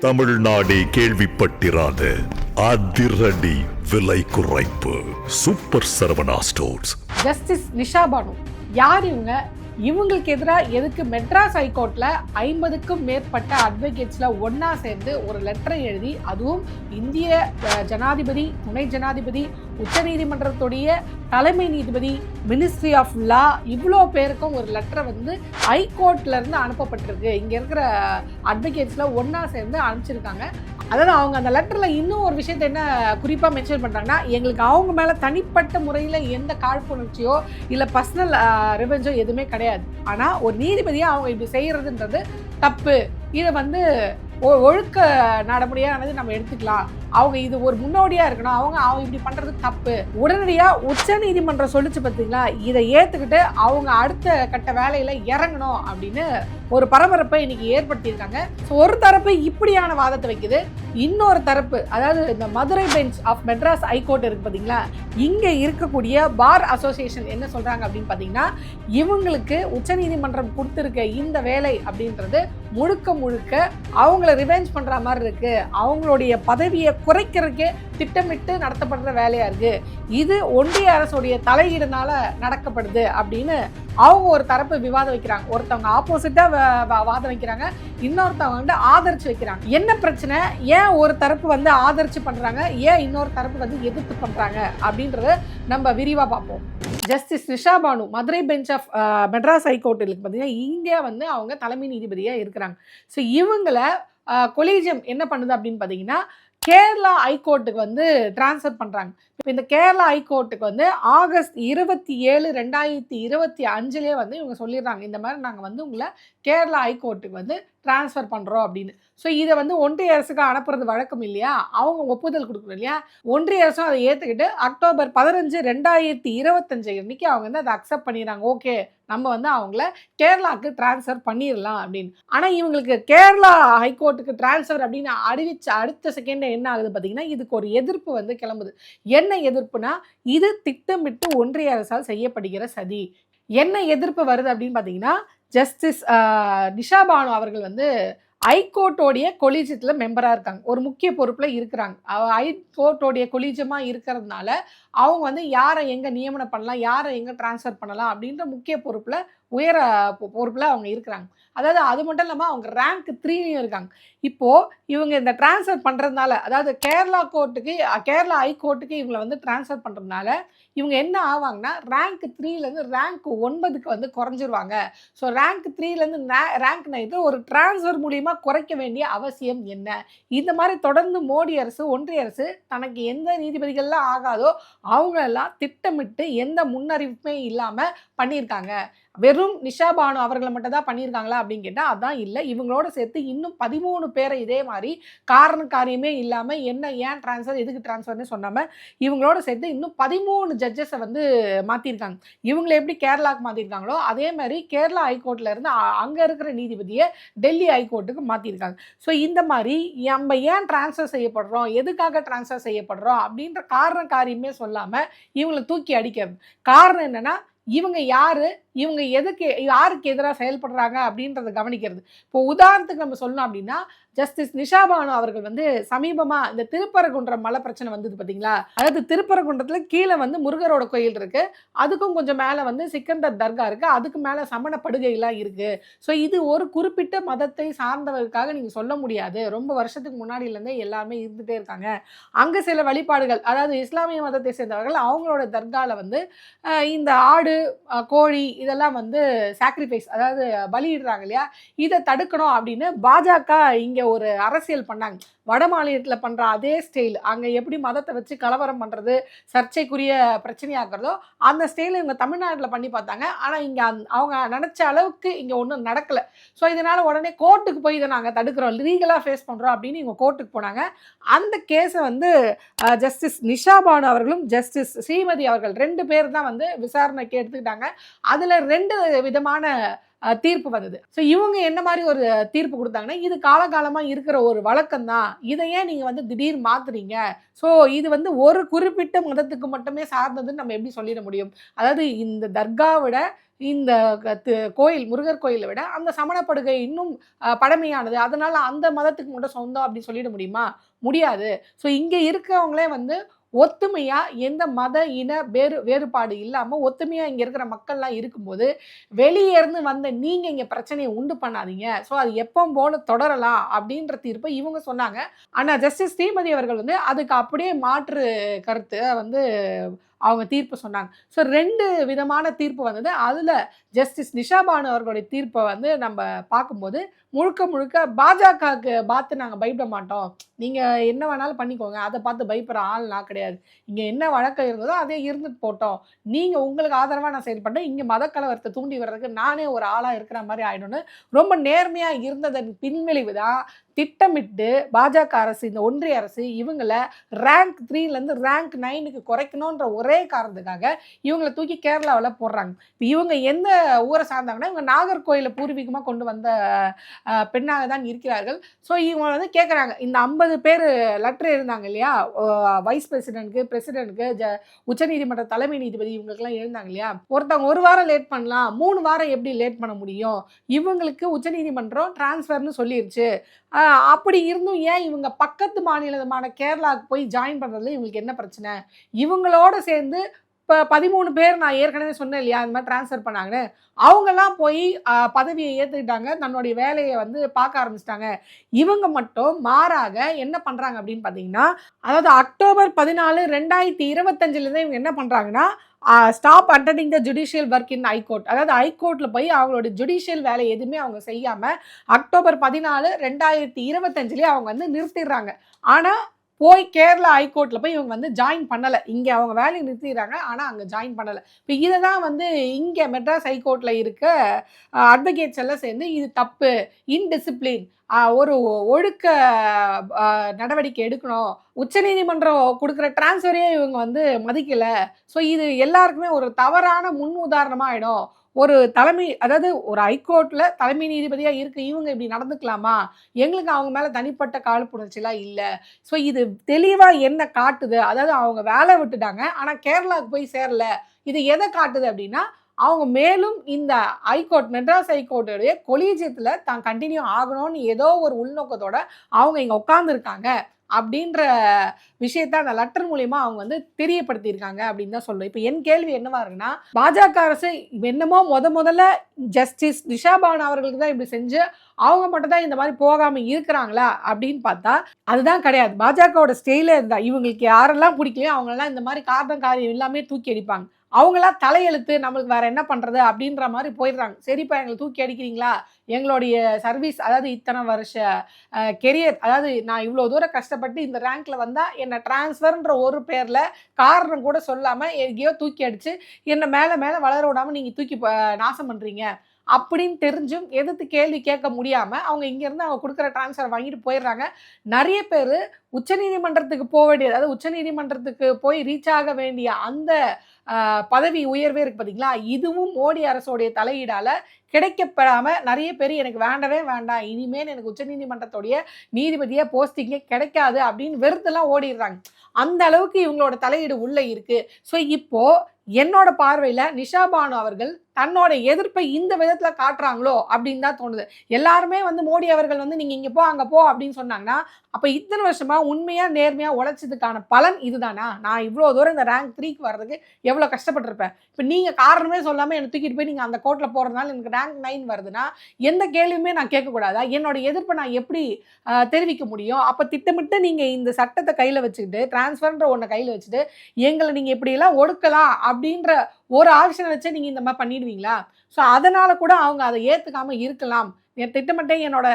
தமிழ்நாடே கேள்விப்பட்டிராத அதிரடி விலை குறைப்பு. Super Saravana stores. Justice Nisha Banu. யார் இவங்க? இவங்களுக்கு எதிராக எதுக்கு மெட்ராஸ் ஹைகோர்ட்ல ஐம்பதுக்கும் மேற்பட்ட அட்வொகேட்ஸ்ல ஒன்றா சேர்ந்து ஒரு லெட்டரை எழுதி அதுவும் இந்திய ஜனாதிபதி துணை ஜனாதிபதி உச்சநீதிமன்றத்துடைய தலைமை நீதிபதி மினிஸ்ட்ரி ஆஃப் லா இவ்வளோ பேருக்கும் ஒரு லெட்டரை வந்து ஹைகோர்ட்ல இருந்து அனுப்பப்பட்டிருக்கு. இங்க இருக்கிற அட்வொகேட்ஸ்ல ஒன்றா சேர்ந்து அனுப்பிச்சிருக்காங்க. அதாவது அவங்க அந்த லெட்டரில் இன்னும் ஒரு விஷயத்தை என்ன குறிப்பாக மென்ஷன் பண்ணுறாங்கன்னா எங்களுக்கு அவங்க மேலே தனிப்பட்ட முறையில் எந்த காழ்ப்புணர்ச்சியோ இல்லை பர்சனல் ரிவெஞ்சோ எதுவுமே கிடையாது. ஆனால் ஒரு நீதிபதியாக அவங்க இப்படி செய்கிறதுன்றது தப்பு. இதை வந்து ஒழுக்க நடைமுறையானது நம்ம எடுத்துக்கலாம். அவங்க இது ஒரு முன்னோடியாக இருக்கணும். அவங்க அவங்க இப்படி பண்ணுறது தப்பு. உடனடியாக உச்ச நீதிமன்றம் சொல்லிச்சு பார்த்தீங்களா இதை ஏற்றுக்கிட்டு அவங்க அடுத்த கட்ட வேலையில் இறங்கணும் அப்படின்னு ஒரு பரபரப்பை இன்னைக்கு ஏற்படுத்தியிருக்காங்க. ஸோ ஒரு தரப்பு இப்படியான வாதத்தை வைக்குது. இன்னொரு தரப்பு அதாவது இந்த Madurai bench of Madras high court இருக்கு பார்த்தீங்களா இங்கே இருக்கக்கூடிய பார் அசோசியேஷன் என்ன சொல்கிறாங்க அப்படின்னு பார்த்தீங்கன்னா இவங்களுக்கு உச்சநீதிமன்றம் கொடுத்துருக்க இந்த வேலை அப்படின்றது முழுக்க முழுக்க அவங்க அவங்கள ரிவெஞ்ச் பண்ணுற மாதிரி இருக்குது அவங்களுடைய பதவியை குறைக்கிறதுக்கே திட்டமிட்டு நடத்தப்படுற வேலையாக இருக்குது இது ஒன்றிய அரசுடைய தலையீடுனால நடக்கப்படுது அப்படின்னு அவங்க ஒரு தரப்பு விவாதம் வைக்கிறாங்க. ஒருத்தவங்க ஆப்போசிட்டாக வாதம் வைக்கிறாங்க. இன்னொருத்தவங்க வந்து ஆதரிச்சு வைக்கிறாங்க. என்ன பிரச்சனை? ஏன் ஒரு தரப்பு வந்து ஆதரிச்சு பண்ணுறாங்க ஏன் இன்னொரு தரப்பு வந்து எதிர்த்து பண்ணுறாங்க அப்படின்றத நம்ம விரிவாக பார்ப்போம். Justice Nisha Banu Madurai bench of Madras high court பார்த்தீங்கன்னா இங்கே வந்து அவங்க தலைமை நீதிபதியாக இருக்கிறாங்க. ஸோ இவங்களை கொலீஜியம் என்ன பண்ணுது அப்படின்னு பார்த்தீங்கன்னா கேரளா ஹைகோர்ட்டுக்கு வந்து டிரான்ஸ்ஃபர் பண்ணுறாங்க இப்போ இந்த கேரளா ஹைகோர்ட்டுக்கு வந்து ஆகஸ்ட் இருபத்தி ஏழு ரெண்டாயிரத்தி இருபத்தி அஞ்சுலேயே வந்து இவங்க சொல்லிடுறாங்க இந்த மாதிரி நாங்கள் வந்து உங்களை கேரளா ஹைகோர்ட்டுக்கு வந்து ட்ரான்ஸ்ஃபர் பண்ணுறோம் அப்படின்னு. ஸோ இதை வந்து ஒன்றிய அரசுக்கு அனுப்புறது வழக்கம் இல்லையா? அவங்க ஒப்புதல் கொடுக்கணும் இல்லையா? ஒன்றிய அரசும் அதை ஏற்றுக்கிட்டு அக்டோபர் பதினஞ்சு ரெண்டாயிரத்தி இருபத்தஞ்சு அன்னைக்கு அவங்க வந்து அதை அக்செப்ட் பண்ணிடுறாங்க. ஓகே நம்ம வந்து அவங்கள கேரளாவுக்கு ட்ரான்ஸ்ஃபர் பண்ணிடலாம் அப்படின்னு. ஆனால் இவங்களுக்கு கேரளா ஹைகோர்ட்டுக்கு ட்ரான்ஸ்ஃபர் அப்படின்னு அறிவிச்ச அடுத்த செகண்ட் என்ன ஆகுது பார்த்தீங்கன்னா இதுக்கு ஒரு எதிர்ப்பு வந்து கிளம்புது. என்ன என்ன எதிர்ப்புனா இது திட்டமிட்டு ஒன்றிய அரசால் செய்யப்படுகிற சதி. என்ன எதிர்ப்பு வருது அப்படின்னு பார்த்தீங்கன்னா ஜஸ்டிஸ் நிஷா பானு அவர்கள் வந்து ஐகோர்ட்டோடைய கொலீஜியத்தில் மெம்பராக இருக்காங்க. ஒரு முக்கிய பொறுப்பில் இருக்கிறாங்க. ஐகோர்ட்டோடைய கொலீஜியமாக இருக்கிறதுனால அவங்க வந்து யாரை எங்கே நியமனம் பண்ணலாம் யாரை எங்கே ட்ரான்ஸ்ஃபர் பண்ணலாம் அப்படின்ற முக்கிய பொறுப்பில் உயர பொறுப்பில் அவங்க இருக்கிறாங்க. அதாவது அது மட்டும் இல்லாமல் அவங்க ரேங்க் த்ரீலையும் இருக்காங்க. இப்போது இவங்க இந்த ட்ரான்ஸ்ஃபர் பண்ணுறதுனால அதாவது கேரளா கோர்ட்டுக்கு கேரளா ஹைகோர்ட்டுக்கு இவங்களை வந்து ட்ரான்ஸ்ஃபர் பண்ணுறதுனால இவங்க என்ன ஆவாங்கன்னா ரேங்க் த்ரீலேருந்து ரேங்க் ஒன்பதுக்கு வந்து குறைஞ்சிருவாங்க. ஸோ ரேங்க் த்ரீலேருந்து ரேங்க் நைட்டு ஒரு டிரான்ஸ்ஃபர் மூலியமாக குறைக்க வேண்டிய அவசியம் என்ன? இந்த மாதிரி தொடர்ந்து மோடி அரசு ஒன்றிய அரசு தனக்கு எந்த நீதிபதிகள்லாம் ஆகாதோ அவங்களெல்லாம் திட்டமிட்டு எந்த முன்னறிவிப்புமே இல்லாமல் பண்ணியிருக்காங்க. வெறும் நிஷா பானு அவர்களை மட்டும் தான் பண்ணியிருக்காங்களா அப்படின்னு கேட்டால் அதான் இல்லை. இவங்களோட சேர்த்து இன்னும் பதிமூணு பேரை இதே மாதிரி காரண காரியமே இல்லாமல் என்ன ஏன் ட்ரான்ஸ்ஃபர் எதுக்கு ட்ரான்ஸ்ஃபர்னு சொன்னாமல் இவங்களோட சேர்த்து இன்னும் பதிமூணு ஜட்ஜஸை வந்து மாற்றிருக்காங்க இவங்களை எப்படி கேரளாவுக்கு மாற்றிருக்காங்களோ அதே மாதிரி கேரளா ஹைகோர்ட்டில் இருந்து அங்கே இருக்கிற நீதிபதியை டெல்லி ஹைகோர்ட்டுக்கு மாற்றிருக்காங்க ஸோ இந்த மாதிரி நம்ம ஏன் ட்ரான்ஸ்ஃபர் செய்யப்படுறோம் எதுக்காக ட்ரான்ஸ்ஃபர் செய்யப்படுறோம் அப்படின்ற காரண காரியமே சொல்லாமல் இவங்களை தூக்கி அடிக்கிறது. காரணம் என்னன்னா இவங்க யார்? இவங்க எதுக்கு யாருக்கு எதிராக செயல்படுறாங்க அப்படின்றத கவனிக்கிறது. இப்போ உதாரணத்துக்கு நம்ம சொல்லணும் அப்படின்னா ஜஸ்டிஸ் நிஷாபானு அவர்கள் வந்து சமீபமாக இந்த திருப்பரங்குன்றம் மலை பிரச்சனை வந்தது பார்த்தீங்களா அதாவது திருப்பரங்குன்றத்தில் கீழே வந்து முருகரோட கோயில் இருக்கு. அதுக்கும் கொஞ்சம் மேலே வந்து சிக்கந்தர் தர்கா இருக்கு. அதுக்கு மேலே சமண படுகைலாம் இருக்கு. ஸோ இது ஒரு குறிப்பிட்ட மதத்தை சார்ந்தவருக்காக நீங்கள் சொல்ல முடியாது. ரொம்ப வருஷத்துக்கு முன்னாடியிலேருந்தே எல்லாமே இருந்துகிட்டே இருக்காங்க. அங்கே சில வழிபாடுகள் அதாவது இஸ்லாமிய மதத்தை சேர்ந்தவர்கள் அவங்களோட தர்காவில் வந்து இந்த ஆடு கோழி இதெல்லாம் வந்து சாக்ரிஃபைஸ் அதாவது பலியிடுறாங்க இல்லையா? இதை தடுக்கணும் அப்படின்னு பாஜக இங்கே ஒரு அரசியல் பண்ணாங்க. வட மாநிலத்தில் பண்ணுற அதே ஸ்டைல் அங்கே எப்படி மதத்தை வச்சு கலவரம் பண்ணுறது சர்ச்சைக்குரிய பிரச்சனையாக்குறதோ அந்த ஸ்டைல் இவங்க தமிழ்நாட்டில் பண்ணி பார்த்தாங்க. ஆனால் இங்கே அந் அவங்க நினச்ச அளவுக்கு இங்கே ஒன்றும் நடக்கலை. ஸோ இதனால் உடனே கோர்ட்டுக்கு போய் இதை நாங்கள் தடுக்கிறோம். லீகலாக ஃபேஸ் பண்ணுறோம் அப்படின்னு இவங்க கோர்ட்டுக்கு போனாங்க. அந்த கேஸை வந்து ஜஸ்டிஸ் நிஷா பானு அவர்களும் ஜஸ்டிஸ் ஸ்ரீமதி அவர்கள் ரெண்டு பேர் தான் வந்து விசாரணைக்கு எடுத்துக்கிட்டாங்க. அதில் ரெண்டு விதமான தீர்ப்பு வந்தது. ஸோ இவங்க என்ன மாதிரி ஒரு தீர்ப்பு கொடுத்தாங்கன்னா இது காலகாலமாக இருக்கிற ஒரு வழக்கம் தான் இதை ஏன் நீங்கள் வந்து திடீர் மாத்துறீங்க? ஸோ இது வந்து ஒரு குறிப்பிட்ட மதத்துக்கு மட்டுமே சார்ந்ததுன்னு நம்ம எப்படி சொல்லிட முடியும்? அதாவது இந்த தர்காவோட இந்த க- கோயில் முருகர் கோயிலை விட அந்த சமணப்படுகை இன்னும் பழமையானது. அதனால் அந்த மதத்துக்கு மட்டும் சொந்தம் அப்படின்னு சொல்லிட முடியுமா? முடியாது. ஸோ இங்கே இருக்கிறவங்களே வந்து ஒத்துமையாக எந்த மத இன வேறு வேறுபாடு இல்லாமல் ஒத்துமையாக இங்கே இருக்கிற மக்கள்லாம் இருக்கும்போது வெளியே இருந்து வந்த நீங்கள் இங்கே பிரச்சனையை உண்டு பண்ணாதீங்க. ஸோ அது எப்போ போல தொடரலாம் அப்படின்ற தீர்ப்பை இவங்க சொன்னாங்க. ஆனால் ஜஸ்டிஸ் ஸ்ரீமதி அவர்கள் வந்து அதுக்கு அப்படியே மாற்று கருத்து வந்து அவங்க தீர்ப்பு சொன்னாங்க. ஸோ ரெண்டு விதமான தீர்ப்பு வந்தது. அதில் ஜஸ்டிஸ் நிஷா பானு அவர்களுடைய தீர்ப்பை வந்து நம்ம பார்க்கும்போது முழுக்க முழுக்க பாஜகவுக்கு பார்த்து நாங்கள் பயப்பட மாட்டோம். நீங்கள் என்ன வேணாலும் பண்ணிக்கோங்க. அதை பார்த்து பயப்படுற ஆள் நான் கிடையாது. இங்கே என்ன வழக்கம் இருந்ததோ அதே இருந்துட்டு போட்டோம். நீங்கள் உங்களுக்கு ஆதரவாக நான் செயல்பட்டேன் இங்கே மதக்கலவரத்தை தூண்டி வர்றதுக்கு நானே ஒரு ஆளாக இருக்கிற மாதிரி ஆகிடும்னு ரொம்ப நேர்மையாக இருந்ததன் பின்விளைவு தான் திட்டமிட்டு பாஜக அரசு இந்த ஒன்றிய அரசு இவங்களை ரேங்க் த்ரீலேருந்து ரேங்க் நைனுக்கு குறைக்கணுன்ற ஒரே காரணத்துக்காக இவங்களை தூக்கி கேரளாவில் போடுறாங்க. இப்போ இவங்க எந்த ஊரை சார்ந்தாங்கன்னா இவங்க நாகர்கோயிலை பூர்வீகமாக கொண்டு வந்த பெண்ணாக தான் இருக்கிறார்கள். ஸோ இவங்க வந்து கேட்குறாங்க இந்த ஐம்பது பேர் லெட்டர் இருந்தாங்க இல்லையா? வைஸ் பிரசிடென்ட்க்கு பிரசிடென்ட்க்கு ஜ உச்சநீதிமன்ற தலைமை நீதிபதி இவங்களுக்குலாம் எழுந்தாங்க இல்லையா? ஒருத்தவங்க ஒரு வாரம் லேட் பண்ணலாம் மூணு வாரம் எப்படி லேட் பண்ண முடியும்? இவங்களுக்கு உச்சநீதிமன்றம் டிரான்ஸ்ஃபர்னு சொல்லிருச்சு. அப்படி இருந்தும் ஏன் இவங்க பக்கத்து மாநிலமான கேரளாவுக்கு போய் ஜாயின் பண்ணுறதுல இவங்களுக்கு என்ன பிரச்சனை? இவங்களோட சேர்ந்து இப்போ பதிமூணு பேர் நான் ஏற்கனவே சொன்னேன் இல்லையா அந்த மாதிரி ட்ரான்ஸ்ஃபர் பண்ணாங்கன்னு. அவங்கெல்லாம் போய் பதவியை ஏற்றுக்கிட்டாங்க தன்னுடைய வேலையை வந்து பார்க்க ஆரம்பிச்சிட்டாங்க. இவங்க மட்டும் மாறாக என்ன பண்ணுறாங்க அப்படின்னு பார்த்தீங்கன்னா அதாவது அக்டோபர் பதினாலு ரெண்டாயிரத்தி இருபத்தஞ்சிலேருந்து இவங்க என்ன பண்ணுறாங்கன்னா stop attaining the judicial work in high court அதாவது ஹைகோர்ட்டில் போய் அவங்களோட ஜுடிஷியல் வேலை எதுவுமே அவங்க செய்யாமல் அக்டோபர் பதினாலு ரெண்டாயிரத்தி இருபத்தஞ்சிலே அவங்க வந்து நிறுத்திடுறாங்க. ஆனால் போய் கேரளா ஹைகோர்ட்டில் போய் இவங்க வந்து ஜாயின் பண்ணலை. இங்கே அவங்க வேலையை நிறுத்திடுறாங்க ஆனால் அங்கே ஜாயின் பண்ணலை. இப்போ இதை தான் வந்து இங்கே மெட்ராஸ் ஹைகோர்ட்டில் இருக்க அட்வொகேட்ஸ் எல்லாம் சேர்ந்து இது தப்பு இன்டிசிப்ளின் ஒரு ஒழுக்க நடவடிக்கை எடுக்கணும். உச்சநீதிமன்றம் கொடுக்குற டிரான்ஸ்ஃபரையே இவங்க வந்து மதிக்கலை. ஸோ இது எல்லாருக்குமே ஒரு தவறான முன் உதாரணமாக ஆகிடும் ஒரு தலைமை அதாவது ஒரு ஹைகோர்ட்டில் தலைமை நீதிபதியாக இருக்க இவங்க இப்படி நடந்துக்கலாமா? எங்களுக்கு அவங்க மேலே தனிப்பட்ட காழ்ப்புணர்ச்சிலாம் இல்லை. ஸோ இது தெளிவாக என்ன காட்டுது? அதாவது அவங்க வேலை விட்டுட்டாங்க. ஆனால் கேரளாவுக்கு போய் சேரல. இது எதை காட்டுது அப்படின்னா அவங்க மேலும் இந்த ஹைகோர்ட் மெட்ராஸ் ஹைகோர்ட்டுடைய கொலீஜியத்தில் தான் கண்டினியூ ஆகணும்னு ஏதோ ஒரு உள்நோக்கத்தோட அவங்க இங்கே உட்காந்துருக்காங்க அப்படின்ற விஷயத்த அந்த லெட்டர் மூலியமா அவங்க வந்து தெரியப்படுத்தியிருக்காங்க அப்படின்னு தான் சொல்லுவோம் இப்போ என் கேள்வி என்னவா இருக்குன்னா பாஜக அரசு என்னமோ முத முதல்ல ஜஸ்டிஸ் நிஷாபான் அவர்களுக்கு தான் இப்படி செஞ்சு அவங்க மட்டும் தான் இந்த மாதிரி போகாமல் இருக்கிறாங்களா அப்படின்னு பார்த்தா அதுதான் கிடையாது. பாஜகவோட ஸ்டெயில இருந்தா இவங்களுக்கு யாரெல்லாம் பிடிக்கலையோ அவங்களெல்லாம் இந்த மாதிரி காரணம் காரியம் எல்லாமே தூக்கி அடிப்பாங்க. அவங்களாம் தலையெழுத்து நம்மளுக்கு வேற என்ன பண்றது அப்படின்ற மாதிரி போயிடுறாங்க. சரிப்பா எங்களை தூக்கி அடிக்கிறீங்களா? எங்களுடைய சர்வீஸ் அதாவது இத்தனை வருஷ கெரியர் அதாவது நான் இவ்வளோ தூரம் கஷ்டப்பட்டு இந்த ரேங்க்ல வந்தா என்னை டிரான்ஸ்ஃபர்ன்ற ஒரு பேர்ல காரணம் கூட சொல்லாம எங்கேயோ தூக்கி அடிச்சு என்னை மேலே மேலே வளர விடாம நீங்க தூக்கி ப- நாசம் பண்றீங்க. அப்படின்னு தெரிஞ்சும் எதிர்த்து கேள்வி கேட்க முடியாமல் அவங்க இங்கேருந்து அவங்க கொடுக்குற டிரான்ஸ்ஃபர் வாங்கிட்டு போயிடுறாங்க. நிறைய பேர் உச்சநீதிமன்றத்துக்கு போக வேண்டியது அதாவது உச்சநீதிமன்றத்துக்கு போய் ரீச் ஆக வேண்டிய அந்த பதவி உயர்வே இருக்கு பார்த்தீங்களா இதுவும் மோடி அரசோடைய தலையீடால் கிடைக்கப்படாமல் நிறைய பேர் எனக்கு வேண்டவே வேண்டாம். இனிமேல் எனக்கு உச்சநீதிமன்றத்துடைய நீதிபதியை போஸ்டிங்கே கிடைக்காது அப்படின்னு வெறுத்தெல்லாம் ஓடிடுறாங்க. அந்த அளவுக்கு இவங்களோட தலையீடு உள்ளே இருக்குது ஸோ இப்போ என்னோட பார்வையில் நிஷா பானு அவர்கள் தன்னோட எதிர்ப்பை இந்த விதத்தில் காட்டுறாங்களோ அப்படின்னு தான் தோணுது. எல்லாருமே வந்து மோடி அவர்கள் வந்து நீங்கள் இங்கே போ அங்கே போ அப்படின்னு சொன்னாங்கன்னா அப்போ இத்தனை வருஷமாக உண்மையாக நேர்மையாக உழைச்சதுக்கான பலன் இதுதானா? நான் இவ்வளோ தூரம் இந்த ரேங்க் த்ரீக்கு வர்றதுக்கு எவ்வளோ கஷ்டப்பட்டிருப்பேன். இப்போ நீங்கள் காரணமே சொல்லாமல் என்னை தூக்கிட்டு போய் நீங்கள் அந்த கோர்ட்டில் போகிறதுனால எனக்கு ரேங்க் நைன் வருதுன்னா எந்த கேள்வியுமே நான் கேட்கக்கூடாதா. என்னோட எதிர்ப்பை நான் எப்படி தெரிவிக்க முடியும்? அப்போ திட்டமிட்டு நீங்கள் இந்த சட்டத்தை கையில் வச்சுக்கிட்டு டிரான்ஸ்ஃபர்ன்ற ஒன்றை கையில் வச்சுட்டு எங்களை நீங்கள் இப்படியெல்லாம் ஒடுக்கலாம் அப்படின்ற ஒரு ஆப்ஷனை வச்சு நீங்கள் இந்த மாதிரி பண்ணிடுவீங்களா? ஸோ அதனால் கூட அவங்க அதை ஏற்றுக்காமல் இருக்கலாம். என் திட்டமிட்டே என்னோட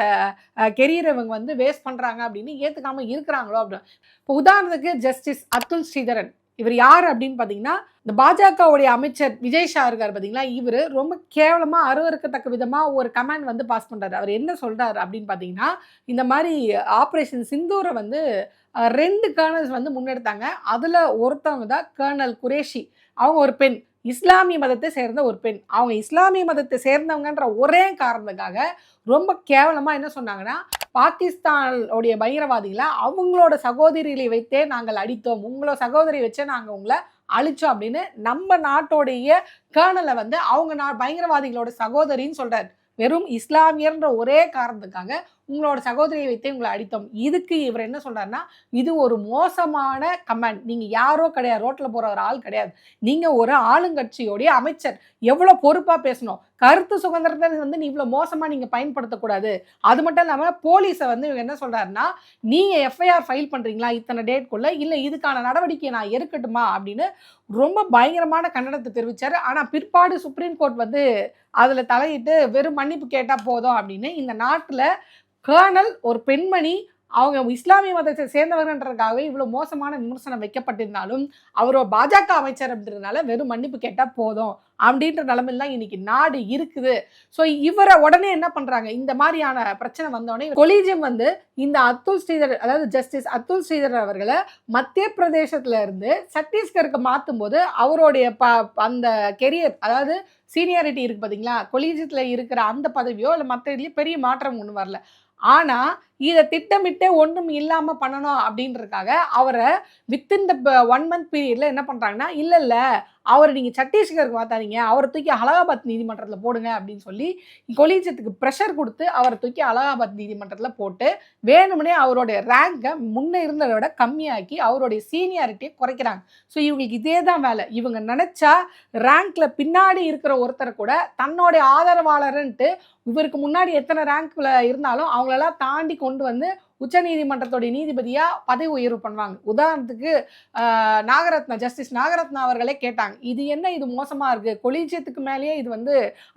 கெரியரை இவங்க வந்து வேஸ்ட் பண்ணுறாங்க அப்படின்னு ஏற்றுக்காமல் இருக்கிறாங்களோ அப்படின்னு இப்போ உதாரணத்துக்கு ஜஸ்டிஸ் அத்துல் ஸ்ரீதரன். இவர் யார் அப்படின்னு பார்த்தீங்கன்னா இந்த பாஜகவுடைய அமைச்சர் விஜய் ஷா இருக்கார் பார்த்தீங்களா? இவர் ரொம்ப கேவலமாக அருவறுக்கத்தக்க விதமாக ஒரு கமெண்ட் வந்து பாஸ் பண்ணுறாரு அவர் என்ன சொல்கிறாரு அப்படின்னு பார்த்தீங்கன்னா இந்த மாதிரி ஆப்ரேஷன் சிந்தூரை வந்து ரெண்டு கேர்னல்ஸ் வந்து முன்னெடுத்தாங்க. அதில் ஒருத்தவங்க தான் கேர்னல் குரேஷி. அவங்க ஒரு பெண். இஸ்லாமிய மதத்தை சேர்ந்த ஒரு பெண். அவங்க இஸ்லாமிய மதத்தை சேர்ந்தவங்கன்ற ஒரே காரணத்துக்காக ரொம்ப கேவலமாக என்ன சொன்னாங்கன்னா பாகிஸ்தானுடைய பயங்கரவாதிகளை அவங்களோட சகோதரிகளை வைத்தே நாங்கள் அடித்தோம். உங்களோட சகோதரி வச்சே நாங்கள் உங்களை அழிச்சோம் அப்படின்னு நம்ம நாட்டோடைய கேர்னலை வந்து அவங்க நா பயங்கரவாதிகளோட சகோதரின்னு சொல்கிறார் வெறும் இஸ்லாமியர்ன்ற ஒரே காரணத்துக்காக உங்களோட சகோதரியை வைத்தே உங்களை அடித்தோம். இதுக்கு இவர் என்ன சொல்கிறாருன்னா இது ஒரு மோசமான கமெண்ட் நீங்கள் யாரோ கிடையாது ரோட்டில் போகிற ஒரு ஆள் கிடையாது. நீங்கள் ஒரு ஆளுங்கட்சியோடைய அமைச்சர். எவ்வளோ பொறுப்பாக பேசணும்? கருத்து சுதந்திரத்தை வந்து நீ இவ்வளோ மோசமாக நீங்கள் பயன்படுத்தக்கூடாது. அது மட்டும் இல்லாமல் போலீஸை வந்து இவங்க என்ன சொல்கிறாருன்னா நீங்கள் எஃப்ஐஆர் ஃபைல் பண்ணுறீங்களா இத்தனை டேட்குள்ளே இல்லை இதுக்கான நடவடிக்கையை நான் எடுக்கட்டுமா? அப்படின்னு ரொம்ப பயங்கரமான கண்டனத்தை தெரிவித்தார் ஆனால் பிற்பாடு சுப்ரீம் கோர்ட் வந்து அதில் தலையிட்டு வெறும் மன்னிப்பு கேட்டால் போதும் அப்படின்னு இந்த நாட்டில் கேர்னல் ஒரு பெண்மணி அவங்க இஸ்லாமிய மதத்தை சேர்ந்தவர்ன்றதுக்காகவே இவ்வளோ மோசமான விமர்சனம் வைக்கப்பட்டிருந்தாலும் அவர் பாஜக அமைச்சர் அப்படின்றதுனால வெறும் மன்னிப்பு கேட்டால் போதும் அப்படின்ற நிலைமையில தான் இன்னைக்கு நாடு இருக்குது. ஸோ இவரை உடனே என்ன பண்றாங்க? இந்த மாதிரியான பிரச்சனை வந்தோடனே கொலீஜியம் வந்து இந்த அத்துல் ஸ்ரீதர் அதாவது ஜஸ்டிஸ் அத்துல் ஸ்ரீதர் அவர்களை மத்திய பிரதேசத்துல இருந்து சத்தீஸ்கருக்கு மாற்றும் போது அவருடைய ப அந்த கெரியர் அதாவது சீனியாரிட்டி இருக்கு பார்த்தீங்களா கொலீஜியத்தில் இருக்கிற அந்த பதவியோ இல்லை மற்ற இதுலேயும் பெரிய மாற்றம் ஒன்றும் வரல. ஆனால் இதை திட்டமிட்டே ஒன்றும் இல்லாமல் பண்ணணும் அப்படின்றதுக்காக அவரை வித்தின் த ஒன் மந்த் பீரியடில் என்ன பண்ணுறாங்கன்னா இல்லை இல்லை அவரை நீங்கள் சத்தீஸ்கருக்கு பார்த்தாதீங்க அவரை தூக்கி அலகாபாத் நீதிமன்றத்தில் போடுங்க அப்படின்னு சொல்லி கொலீஜியத்துக்கு ப்ரெஷர் கொடுத்து அவரை தூக்கி அலகாபாத் நீதிமன்றத்தில் போட்டு வேணும்னே அவருடைய ரேங்கை முன்னே இருந்ததை விட கம்மியாக்கி அவருடைய சீனியாரிட்டியை குறைக்கிறாங்க. ஸோ இவங்களுக்கு இதே தான் வேலை. இவங்க நினச்சா ரேங்க்கில் பின்னாடி இருக்கிற ஒருத்தரை கூட தன்னுடைய ஆதரவாளர்ன்ட்டு இவருக்கு முன்னாடி எத்தனை ரேங்க்ல இருந்தாலும் அவங்களெல்லாம் தாண்டி கொண்டு வந்து உச்சநீதிமன்றத்துடைய நீதிபதியாக பதவி உயர்வு பண்ணுவாங்க. உதாரணத்துக்கு நாகரத்னா ஜஸ்டிஸ் நாகரத்னா அவர்களே கேட்டாங்க இது என்ன? இது மோசமாக இருக்குது கொலீஜியத்துக்கு மேலேயே இது வந்து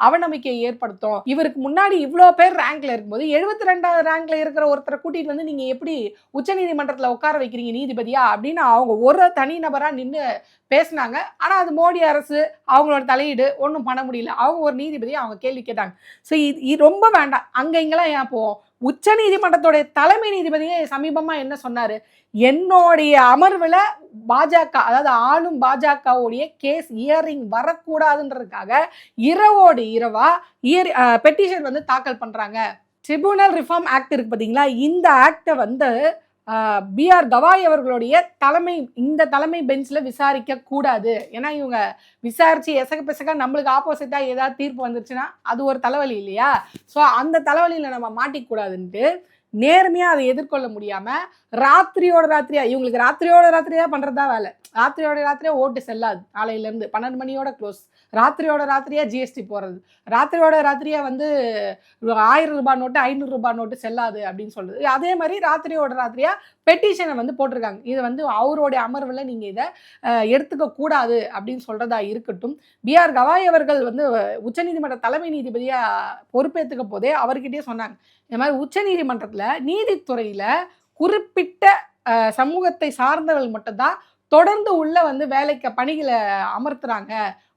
அவநம்பிக்கையை ஏற்படுத்தும். இவருக்கு முன்னாடி இவ்வளோ பேர் ரேங்க்ல இருக்கும்போது எழுபத்தி ரெண்டாவது ரேங்க்ல இருக்கிற ஒருத்தரை கூட்டிகிட்டு வந்து நீங்கள் எப்படி உச்சநீதிமன்றத்தில் உட்கார வைக்கிறீங்க நீதிபதியா? அப்படின்னு அவங்க ஒரு தனிநபரா நின்று பேசினாங்க. ஆனால் அது மோடி அரசு அவங்களோட தலையீடு ஒன்றும் பண்ண முடியல. அவங்க ஒரு நீதிபதி அவங்க கேள்வி கேட்டாங்க. ஸோ இது இது ரொம்ப வேண்டாம். அங்கே இங்கெல்லாம் ஏன் போவோம் உச்ச நீதிமன்றத்துடைய தலைமை நீதிபதியே சமீபமாக என்ன சொன்னாரு? என்னுடைய அமர்வில் பாஜக அதாவது ஆளும் பாஜகவுடைய கேஸ் இயரிங் வரக்கூடாதுன்றதுக்காக இரவோடு இரவா இயர் பெட்டிஷன் வந்து தாக்கல் பண்ணுறாங்க ட்ரிபியூனல் ரிஃபார்ம் ஆக்ட் இருக்கு பார்த்தீங்களா இந்த ஆக்டை வந்து பிஆர் கவாய் அவர்களுடைய தலைமை இந்த தலைமை பெஞ்சில் விசாரிக்க கூடாது. ஏன்னா இவங்க விசாரிச்சு எசக பெசக நம்மளுக்கு ஆப்போசிட்டாக ஏதாவது தீர்ப்பு வந்துருச்சுன்னா அது ஒரு தலைவலி இல்லையா? ஸோ அந்த தலைவலியில் நம்ம மாட்டிக்கூடாதுன்ட்டு நேர்மையாக அதை எதிர்கொள்ள முடியாமல் ராத்திரியோட ராத்திரியா இவங்களுக்கு ராத்திரியோட ராத்திரியா பண்ணுறதா வேலை. ராத்திரியோட ராத்திரியா ஓட்டு செல்லாது. காலையிலேருந்து பன்னெண்டு மணியோட க்ளோஸ் ராத்திரியோட ராத்திரியா ஜிஎஸ்டி போறது. ராத்திரியோட ராத்திரியா வந்து ஆயிரம் ரூபாய் நோட்டு ஐநூறு ரூபாய் நோட்டு செல்லாது அப்படின்னு சொல்றது. அதே மாதிரி ராத்திரியோட ராத்திரியா பெட்டிஷனை வந்து போட்டிருக்காங்க. இது வந்து அவருடைய அமர்வில் நீங்கள் இதை எடுத்துக்க கூடாது அப்படின்னு சொல்றதா இருக்கட்டும். பிஆர் கவாய் அவர்கள் வந்து உச்சநீதிமன்ற தலைமை நீதிபதியா பொறுப்பேற்றுக்க போதே அவர்கிட்டயே சொன்னாங்க. இந்த மாதிரி உச்சநீதிமன்றத்தில் நீதித்துறையில் குறிப்பிட்ட சமூகத்தை சார்ந்தவர்கள் மட்டும்தான் தொடர்ந்து உள்ள வந்து வேலைக்கு பணிகளை அமர்த்துறாங்க.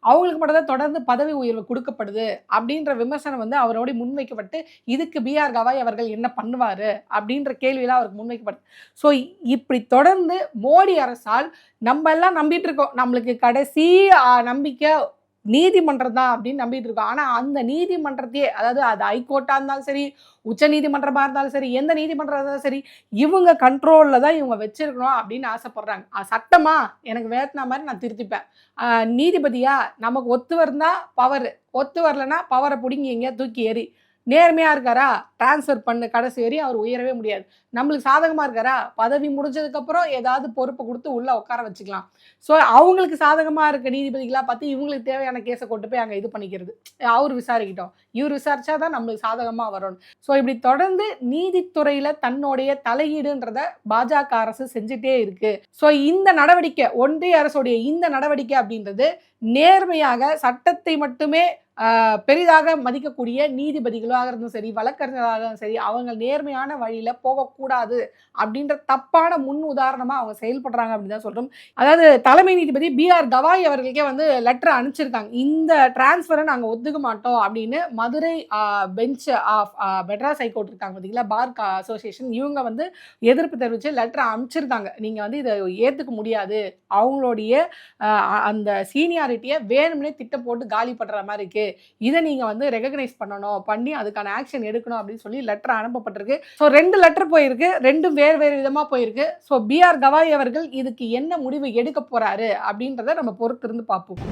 அவங்களுக்கு மட்டும் தான் தொடர்ந்து பதவி உயர்வு கொடுக்கப்படுது அப்படின்ற விமர்சனம் வந்து அவரோட முன்வைக்கப்பட்டு இதுக்கு பிஆர் கவாய் அவர்கள் என்ன பண்ணுவார் அப்படின்ற கேள்வியெல்லாம் அவருக்கு முன்வைக்கப்பட்டது ஸோ இப்படி தொடர்ந்து மோடி அரசால் நம்ம எல்லாம் நம்பிட்டு இருக்கோம். நம்மளுக்கு கடைசி நம்பிக்கை நீதிமன்றம் தான் அப்படின்னு நம்பிட்டு இருக்கோம். ஆனால் அந்த நீதிமன்றத்தையே அதாவது அது ஹைகோர்ட்டாக இருந்தாலும் சரி உச்ச நீதிமன்றமாக இருந்தாலும் சரி எந்த நீதிமன்றம் இருந்தாலும் சரி இவங்க கண்ட்ரோலில் தான் இவங்க வச்சிருக்கணும் அப்படின்னு ஆசைப்பட்றாங்க. ஆ, சட்டமா எனக்கு வேத்தின மாதிரி நான் திருத்திப்பேன். நீதிபதியாக நீதிபதியா நமக்கு ஒத்து வந்தால் பவர் ஒத்து வரலன்னா பவரை பிடிங்கி எங்கேயா தூக்கி ஏறி நேர்மையாக இருக்காரா? ட்ரான்ஸ்ஃபர் பண்ணு கடைசி வரையும் அவர் உயரவே முடியாது. நம்மளுக்கு சாதகமாக இருக்காரா? பதவி முடிஞ்சதுக்கப்புறம் ஏதாவது பொறுப்பை கொடுத்து உள்ளே உட்கார வச்சுக்கலாம். ஸோ அவங்களுக்கு சாதகமாக இருக்க நீதிபதிகளாக பார்த்து இவங்களுக்கு தேவையான கேஸை கொண்டு போய் அங்கே இது பண்ணிக்கிறது. அவர் விசாரிக்கிட்டோம். இவர் விசாரிச்சா தான் நம்மளுக்கு சாதகமாக வரணும். ஸோ இப்படி தொடர்ந்து நீதித்துறையில் தன்னுடைய தலையீடுன்றத பாஜக அரசு செஞ்சுட்டே இருக்கு. ஸோ இந்த நடவடிக்கை ஒன்றிய அரசுடைய இந்த நடவடிக்கை அப்படின்றது நேர்மையாக சட்டத்தை மட்டுமே பெரிதாக மதிக்கக்கூடிய நீதிபதிகளாக இருந்தும் சரி வழக்கறிஞராக இருந்தாலும் சரி அவங்க நேர்மையான வழியில் போகக்கூடாது அப்படின்ற தப்பான முன் உதாரணமாக அவங்க செயல்படுறாங்க அப்படின்னு தான் சொல்கிறோம் அதாவது தலைமை நீதிபதி பிஆர் கவாய் அவர்களுக்கே வந்து லெட்டர் அனுப்பிச்சிருக்காங்க. இந்த டிரான்ஸ்ஃபரை நாங்கள் ஒத்துக்க மாட்டோம் அப்படின்னு Madurai bench of Madras high court இருக்காங்க பார்த்தீங்களா பார் அசோசியேஷன் இவங்க வந்து எதிர்ப்பு தெரிவித்து லெட்டர் அனுப்பிச்சிருக்காங்க. நீங்கள் வந்து இதை ஏற்றுக்க முடியாது. அவங்களுடைய அந்த சீனியாரிட்டியை வேணும்னே திட்டம் போட்டு காலி பண்ணுற மாதிரி இருக்குது இதை நீங்க வந்து ரெகக்னைஸ் பண்ணணும் பண்ணி அதுக்கான ஆக்ஷன் எடுக்கணும் அப்படின்னு சொல்லி லெட்டர் அனுப்பப்பட்டிருக்கு. ஸோ ரெண்டு லெட்டர் போயிருக்கு ரெண்டும் வேறு வேறு விதமா போயிருக்கு. ஸோ பிஆர் கவாய் அவர்கள் இதுக்கு என்ன முடிவு எடுக்க போறாரு அப்படின்றத நம்ம பொறுத்திருந்து பார்ப்போம்.